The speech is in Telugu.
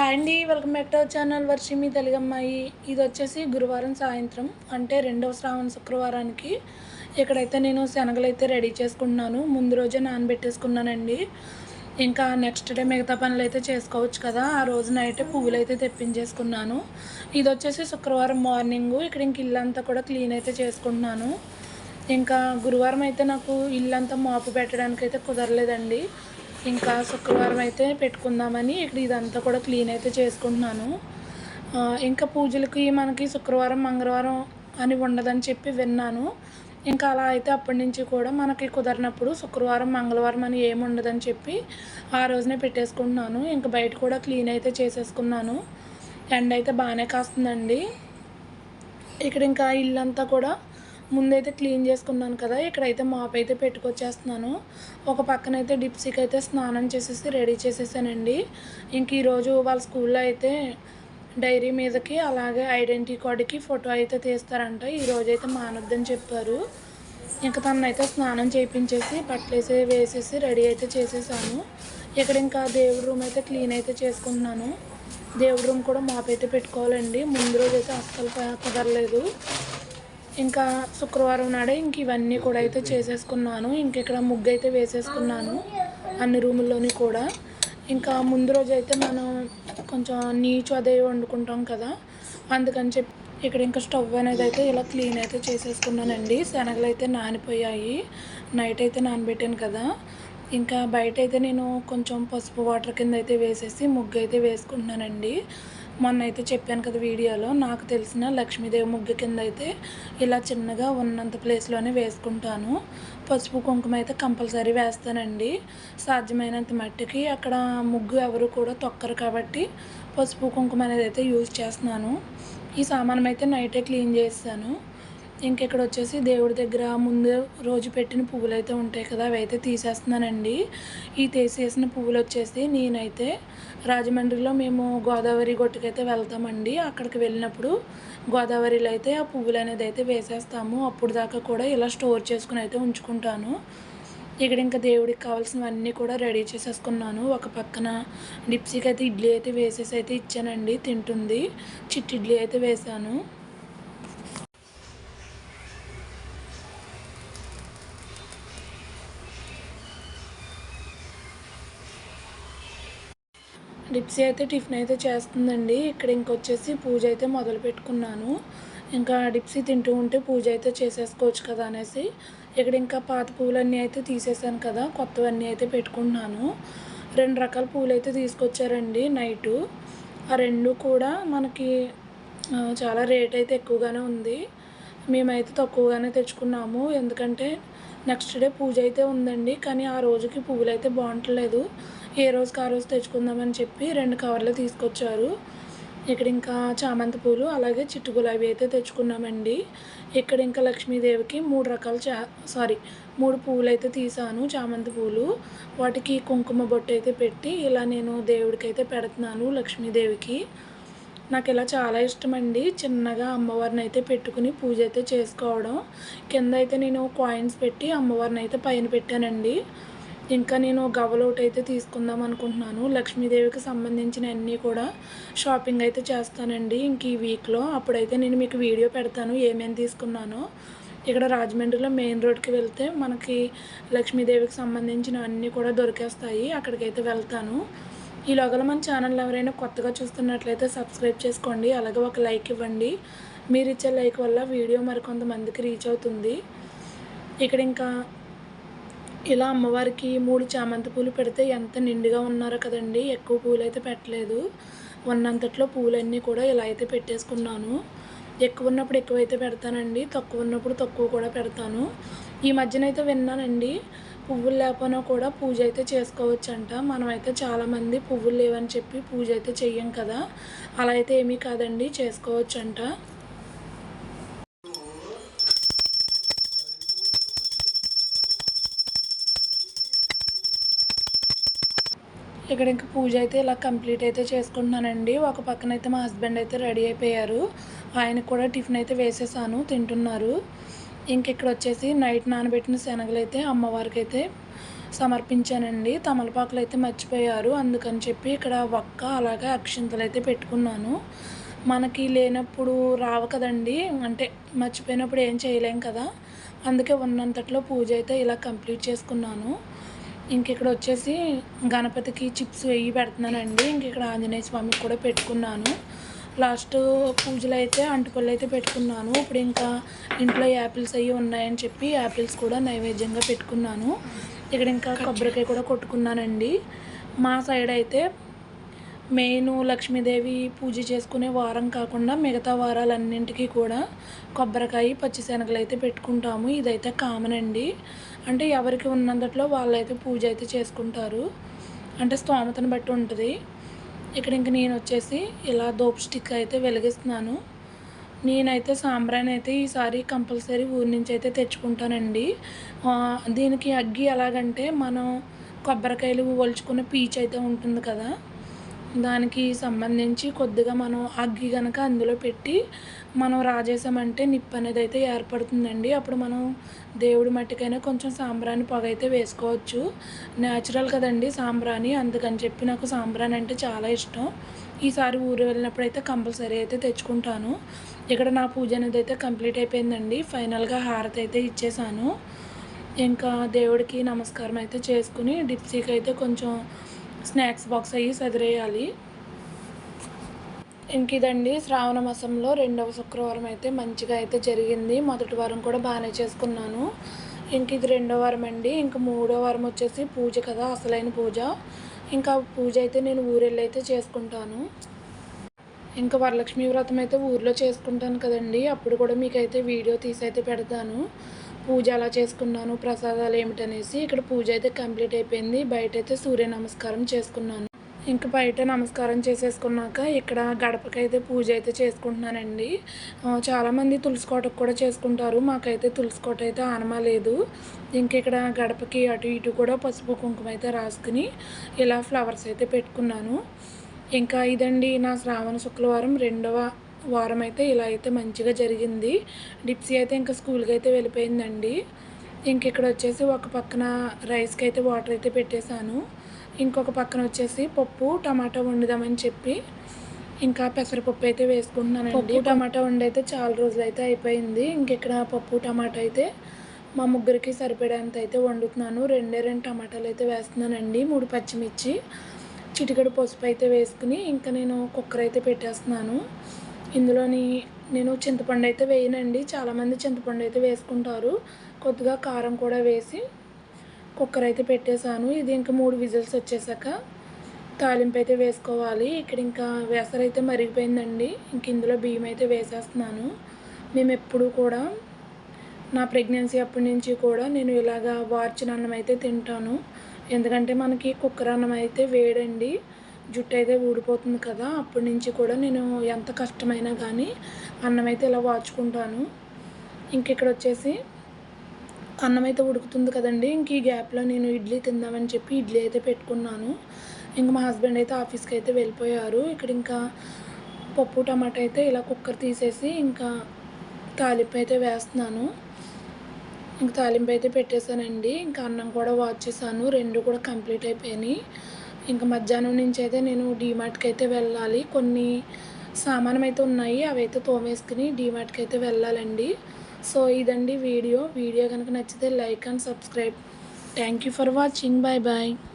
హాయ్ అండి welcome back to our channel Varshi మీ తెలుగమ్మాయి ఇది వచ్చేసి గురువారం సాయంత్రం అంటే రెండవ శ్రావణ శుక్రవారానికి. ఇక్కడైతే నేను శనగలు అయితే రెడీ చేసుకుంటున్నాను. ముందు రోజే నానబెట్టేసుకున్నానండి. ఇంకా నెక్స్ట్ డే మిగతా పనులు అయితే చేసుకోవచ్చు కదా. ఆ రోజు నైట్ పువ్వులు అయితే తెప్పించేసుకున్నాను. ఇది వచ్చేసి శుక్రవారం మార్నింగ్ ఇక్కడ ఇంక ఇల్లంతా కూడా క్లీన్ అయితే చేసుకుంటున్నాను. ఇంకా గురువారం అయితే నాకు ఇల్లంతా మాపు పెట్టడానికి అయితే కుదరలేదండి. ఇంకా శుక్రవారం అయితే పెట్టుకుందామని ఇక్కడ ఇదంతా కూడా క్లీన్ అయితే చేసుకుంటున్నాను. ఇంకా పూజలకి మనకి శుక్రవారం మంగళవారం అని ఉండదని చెప్పి విన్నాను. ఇంకా అలా అయితే అప్పటి నుంచి కూడా మనకి కుదరినప్పుడు శుక్రవారం మంగళవారం అని ఏమి ఉండదని చెప్పి ఆ రోజునే పెట్టేసుకుంటున్నాను. ఇంకా బయట కూడా క్లీన్ అయితే చేసేసుకున్నాను. ఎండ అయితే బాగానే కాస్తుందండి. ఇక్కడ ఇంకా ఇల్లంతా కూడా ముందైతే క్లీన్ చేసుకున్నాను కదా ఇక్కడైతే మాప్ అయితే పెట్టుకొచ్చేస్తున్నాను. ఒక పక్కన అయితే డిప్సీకి అయితే స్నానం చేసేసి రెడీ చేసేసానండి. ఇంక ఈరోజు వాళ్ళ స్కూల్లో అయితే డైరీ మీదకి అలాగే ఐడెంటిటీ కార్డుకి ఫోటో అయితే తీస్తారంట. ఈరోజు అయితే మానొద్దని చెప్పారు. ఇంకా తనైతే స్నానం చేయించేసి బట్టలేసి వేసేసి రెడీ అయితే చేసేసాను. ఇక్కడ ఇంకా దేవుడి రూమ్ అయితే క్లీన్ అయితే చేసుకుంటున్నాను. దేవుడి రూమ్ కూడా మాపైతే అయితే పెట్టుకోవాలండి. ముందు రోజు అయితే అస్సలు కుదరలేదు. ఇంకా శుక్రవారం నాడే ఇంక ఇవన్నీ కూడా అయితే చేసేసుకున్నాను. ఇంక ఇక్కడ ముగ్గు అయితే వేసేసుకున్నాను అన్ని రూముల్లోని కూడా. ఇంకా ముందు రోజు అయితే మనం కొంచెం నీచు అదే వండుకుంటాం కదా. అందుకని చెప్పి ఇక్కడ ఇంకా స్టవ్ అనేది అయితే ఇలా క్లీన్ అయితే చేసేసుకున్నానండి. శనగలు అయితే నానిపోయాయి. నైట్ అయితే నానబెట్టాను కదా. ఇంకా బయట అయితే నేను కొంచెం పసుపు వాటర్ కింద అయితే వేసేసి ముగ్గు అయితే వేసుకుంటున్నానండి. మొన్న అయితే చెప్పాను కదా వీడియోలో నాకు తెలిసిన లక్ష్మీదేవి ముగ్గు కింద అయితే ఇలా చిన్నగా ఉన్నంత ప్లేస్లోనే వేసుకుంటాను. పసుపు కుంకుమ అయితే కంపల్సరీ వేస్తానండి. సాధ్యమైనంత మట్టికి అక్కడ ముగ్గు ఎవరు కూడా తొక్కరు కాబట్టి పసుపు కుంకుమ అనేది అయితే యూజ్ చేస్తున్నాను. ఈ సామానం అయితే నైటే క్లీన్ చేస్తాను. ఇంకెక్కడ వచ్చేసి దేవుడి దగ్గర ముందు రోజు పెట్టిన పువ్వులు అయితే ఉంటాయి కదా అవి అయితే తీసేస్తున్నానండి. ఈ తీసేసిన పువ్వులు వచ్చేసి నేనైతే రాజమండ్రిలో మేము గోదావరి గొట్టుకైతే వెళ్తామండి. అక్కడికి వెళ్ళినప్పుడు గోదావరిలో అయితే ఆ పువ్వులు అనేది అయితే వేసేస్తాము. అప్పుడు దాకా కూడా ఇలా స్టోర్ చేసుకుని అయితే ఉంచుకుంటాను. ఇక్కడ ఇంకా దేవుడికి కావాల్సినవన్నీ కూడా రెడీ చేసేసుకున్నాను. ఒక పక్కన డిప్సీకి అయితే ఇడ్లీ అయితే వేసేసి అయితే ఇచ్చానండి తింటుంది. చిట్టి ఇడ్లీ అయితే వేసాను డిప్సీ అయితే టిఫిన్ అయితే చేస్తుందండి. ఇక్కడ ఇంకొచ్చేసి పూజ అయితే మొదలు పెట్టుకున్నాను. ఇంకా డిప్సీ తింటూ ఉంటే పూజ అయితే చేసేసుకోవచ్చు కదా అనేసి. ఇక్కడ ఇంకా పాత పూలన్నీ అయితే తీసేసాను కదా. కొత్తవన్నీ అయితే పెట్టుకుంటున్నాను. రెండు రకాల పూలు అయితే తీసుకొచ్చారండి నైటు. ఆ రెండు కూడా మనకి చాలా రేట్ అయితే ఎక్కువగానే ఉంది. మేమైతే తక్కువగానే తెచ్చుకున్నాము. ఎందుకంటే నెక్స్ట్ డే పూజ అయితే ఉందండి. కానీ ఆ రోజుకి పువ్వులు అయితే బాగుంటలేదు. ఏ రోజుకి ఆ రోజు తెచ్చుకుందామని చెప్పి రెండు కవర్లు తీసుకొచ్చారు. ఇక్కడ ఇంకా చామంతి పూలు అలాగే చిట్టు గులాబీ అయితే తెచ్చుకున్నామండి. ఇక్కడ ఇంకా లక్ష్మీదేవికి మూడు రకాల చా సారీ మూడు పువ్వులు అయితే తీసాను చామంతి పూలు. వాటికి కుంకుమ బొట్టు అయితే పెట్టి ఇలా నేను దేవుడికి అయితే పెడుతున్నాను లక్ష్మీదేవికి. నాకు ఇలా చాలా ఇష్టం అండి చిన్నగా అమ్మవారిని అయితే పెట్టుకుని పూజ అయితే చేసుకోవడం. కింద అయితే నేను కాయిన్స్ పెట్టి అమ్మవారిని అయితే పైన పెట్టానండి. ఇంకా నేను గవలోటి అయితే తీసుకుందాం అనుకుంటున్నాను. లక్ష్మీదేవికి సంబంధించిన అన్నీ కూడా షాపింగ్ అయితే చేస్తానండి ఇంక ఈ వీక్లో. అప్పుడైతే నేను మీకు వీడియో పెడతాను ఏమేమి తీసుకున్నానో. ఇక్కడ రాజమండ్రిలో మెయిన్ రోడ్కి వెళ్తే మనకి లక్ష్మీదేవికి సంబంధించిన అన్నీ కూడా దొరికేస్తాయి. అక్కడికైతే వెళ్తాను. ఈలోగల మన ఛానల్ ఎవరైనా కొత్తగా చూస్తున్నట్లయితే సబ్స్క్రైబ్ చేసుకోండి. అలాగే ఒక లైక్ ఇవ్వండి. మీరు ఇచ్చే లైక్ వల్ల వీడియో మరికొంతమందికి రీచ్ అవుతుంది. ఇక్కడ ఇంకా ఇలా అమ్మవారికి మూడు చామంతి పూలు పెడితే ఎంత నిండుగా ఉన్నారో కదండి ఎక్కువ పూలు అయితే పెట్టలేదు. ఉన్నంతట్లో పూలన్నీ కూడా ఇలా అయితే పెట్టేసుకున్నాను. ఎక్కువ ఉన్నప్పుడు ఎక్కువైతే పెడతానండి తక్కువ ఉన్నప్పుడు తక్కువ కూడా పెడతాను. ఈ మధ్యన అయితే విన్నానండి పువ్వులు లేకపోయినా కూడా పూజ అయితే చేసుకోవచ్చంట. మనమైతే చాలామంది పువ్వులు లేవని చెప్పి పూజ అయితే చెయ్యం కదా. అలా అయితే ఏమీ కాదండి చేసుకోవచ్చంట. ఇక్కడ ఇంకా పూజ అయితే ఇలా కంప్లీట్ అయితే చేసుకుంటున్నానండి. ఒక పక్కన అయితే మా హస్బెండ్ అయితే రెడీ అయిపోయారు. ఆయనకు కూడా టిఫిన్ అయితే వేసేసాను తింటున్నారు. ఇంక ఇక్కడ వచ్చేసి నైట్ నానబెట్టిన శనగలు అయితే అమ్మవారికి అయితే సమర్పించానండి. తమలపాకులు అయితే మర్చిపోయారు. అందుకని చెప్పి ఇక్కడ వక్క అలాగే అక్షింతలు అయితే పెట్టుకున్నాను. మనకి లేనప్పుడు రావు కదండి. అంటే మర్చిపోయినప్పుడు ఏం చేయలేం కదా. అందుకే ఉన్నంతట్లో పూజ అయితే ఇలా కంప్లీట్ చేసుకున్నాను. ఇంక ఇక్కడ వచ్చేసి గణపతికి చిప్స్ వెయ్యి పెడుతున్నానండి. ఇంక ఇక్కడ ఆంజనేయ స్వామికి కూడా పెట్టుకున్నాను. లాస్ట్ పూజలు అయితే అంటుపళ్ళు అయితే పెట్టుకున్నాను. ఇప్పుడు ఇంకా ఇంట్లో యాపిల్స్ అవి ఉన్నాయని చెప్పి యాపిల్స్ కూడా నైవేద్యంగా పెట్టుకున్నాను. ఇక్కడ ఇంకా కొబ్బరికాయ కూడా కొట్టుకున్నానండి. మా సైడ్ అయితే మెయిన్ లక్ష్మీదేవి పూజ చేసుకునే వారం కాకుండా మిగతా వారాలన్నింటికి కూడా కొబ్బరికాయ పచ్చిశనగలు అయితే పెట్టుకుంటాము. ఇదైతే కామన్ అండి అంటే ఎవరికి ఉన్నంతట్లో వాళ్ళైతే పూజ అయితే చేసుకుంటారు. అంటే స్తోమతను బట్టి ఉంటుంది. ఇక్కడ ఇంక నేను వచ్చేసి ఇలా దోప్ స్టిక్ అయితే వెలిగిస్తున్నాను. నేనైతే సాంబ్రాన్ అయితే ఈసారి కంపల్సరీ ఊరి నుంచి అయితే తెచ్చుకుంటానండి. దీనికి అగ్గి ఎలాగంటే మనం కొబ్బరికాయలు ఒలుచుకున్న పీచ్ అయితే ఉంటుంది కదా దానికి సంబంధించి కొద్దిగా మనం అగ్గి కనుక అందులో పెట్టి మనం రాజేసామంటే నిప్పు అనేది అయితే ఏర్పడుతుందండి. అప్పుడు మనం దేవుడి మట్టికైనా కొంచెం సాంబ్రాణి పొగ అయితే వేసుకోవచ్చు. న్యాచురల్ కదండి సాంబ్రాణి. అందుకని చెప్పి నాకు సాంబ్రాణి అంటే చాలా ఇష్టం. ఈసారి ఊరు వెళ్ళినప్పుడు అయితే కంపల్సరీ అయితే తెచ్చుకుంటాను. ఇక్కడ నా పూజ అనేది అయితే కంప్లీట్ అయిపోయిందండి. ఫైనల్గా హారతి అయితే ఇచ్చేసాను. ఇంకా దేవుడికి నమస్కారం అయితే చేసుకుని డిప్సీకి అయితే కొంచెం స్నాక్స్ బాక్స్ అయ్యి సదిరేయాలి. ఇంక ఇదండి శ్రావణ మాసంలో రెండవ శుక్రవారం అయితే మంచిగా అయితే జరిగింది. మొదటి వారం కూడా బాగానే చేసుకున్నాను. ఇంక ఇది రెండో వారం అండి ఇంక మూడో వారం వచ్చేసి పూజ కదా అసలైన పూజ. ఇంకా పూజ అయితే నేను ఊరెళ్ళి అయితే చేసుకుంటాను. ఇంకా వరలక్ష్మి వ్రతం అయితే ఊర్లో చేసుకుంటాను కదండి. అప్పుడు కూడా మీకైతే వీడియో తీసి అయితే పెడతాను. పూజ అలా చేసుకున్నాను ప్రసాదాలు ఏమిటనేసి ఇక్కడ పూజ అయితే కంప్లీట్ అయిపోయింది. బయట అయితే సూర్య నమస్కారం చేసుకున్నాను. ఇంకా బయట నమస్కారం చేసేసుకున్నాక ఇక్కడ గడపకైతే పూజ అయితే చేసుకుంటున్నానండి. చాలామంది తులసికోటకు కూడా చేసుకుంటారు. మాకైతే తులసికోట అయితే ఆనమా లేదు. ఇంక ఇక్కడ గడపకి అటు ఇటు కూడా పసుపు కుంకుమ అయితే రాసుకుని ఇలా ఫ్లవర్స్ అయితే పెట్టుకున్నాను. ఇంకా ఇదండి నా శ్రావణ శుక్రవారం రెండవ వారం అయితే ఇలా అయితే మంచిగా జరిగింది. డిప్సీ అయితే ఇంకా స్కూల్కి అయితే వెళ్ళిపోయిందండి. ఇంక ఇక్కడ వచ్చేసి ఒక పక్కన రైస్కి అయితే వాటర్ అయితే పెట్టేశాను. ఇంకొక పక్కన వచ్చేసి పప్పు టమాటా వండుదామని చెప్పి ఇంకా పెసరపప్పు అయితే వేసుకుంటున్నానండి. పప్పు టమాటా వండి అయితే చాలా రోజులు అయితే అయిపోయింది. ఇంకెక్కడ పప్పు టమాటా అయితే మా ముగ్గురికి సరిపడేంత అయితే వండుతున్నాను. రెండే రెండు టమాటాలు అయితే వేస్తున్నానండి. మూడు పచ్చిమిర్చి చిటికడు పసుపు అయితే వేసుకుని ఇంకా నేను కుక్కర్ అయితే పెట్టేస్తున్నాను. ఇందులోని నేను చింతపండు అయితే వేయనండి. చాలామంది చింతపండు అయితే వేసుకుంటారు. కొద్దిగా కారం కూడా వేసి కుక్కర్ అయితే పెట్టేశాను. ఇది ఇంకా మూడు విజిల్స్ వచ్చేసాక తాలింపు అయితే వేసుకోవాలి. ఇక్కడ ఇంకా వేసర అయితే మరిగిపోయిందండి. ఇంక ఇందులో బియ్యం అయితే వేసేస్తున్నాను. మేము ఎప్పుడు కూడా నా ప్రెగ్నెన్సీ అప్పటి నుంచి కూడా నేను ఇలాగా వార్చిన అన్నం అయితే తింటాను. ఎందుకంటే మనకి కుక్కర్ అన్నం అయితే వేడండి. జుట్టు అయితే ఊడిపోతుంది కదా అప్పటి నుంచి కూడా నేను ఎంత కష్టమైనా కానీ అన్నం అయితే ఇలా వాచుకుంటాను. ఇంక ఇక్కడ వచ్చేసి అన్నం అయితే ఉడుకుతుంది కదండి ఇంక ఈ గ్యాప్లో నేను ఇడ్లీ తిందామని చెప్పి ఇడ్లీ అయితే పెట్టుకున్నాను. ఇంక మా హస్బెండ్ అయితే ఆఫీస్కి అయితే వెళ్ళిపోయారు. ఇక్కడ ఇంకా పప్పు టమాటా అయితే ఇలా కుక్కర్ తీసేసి ఇంకా తాలింపు అయితే వేస్తున్నాను. ఇంక తాలింపు అయితే పెట్టేశానండి. ఇంకా అన్నం కూడా వాచ్ చేశాను రెండు కూడా కంప్లీట్ అయిపోయినాయి. ఇంకా మధ్యాహ్నం నుంచి అయితే నేను డీమార్ట్కి అయితే వెళ్ళాలి. కొన్ని సామానం అయితే ఉన్నాయి అవి అయితే తోమేసుకుని డీమార్ట్కి అయితే వెళ్ళాలండి. సో ఇదండి వీడియో. వీడియో కనుక నచ్చితే like and subscribe. Thank you for watching. Bye bye.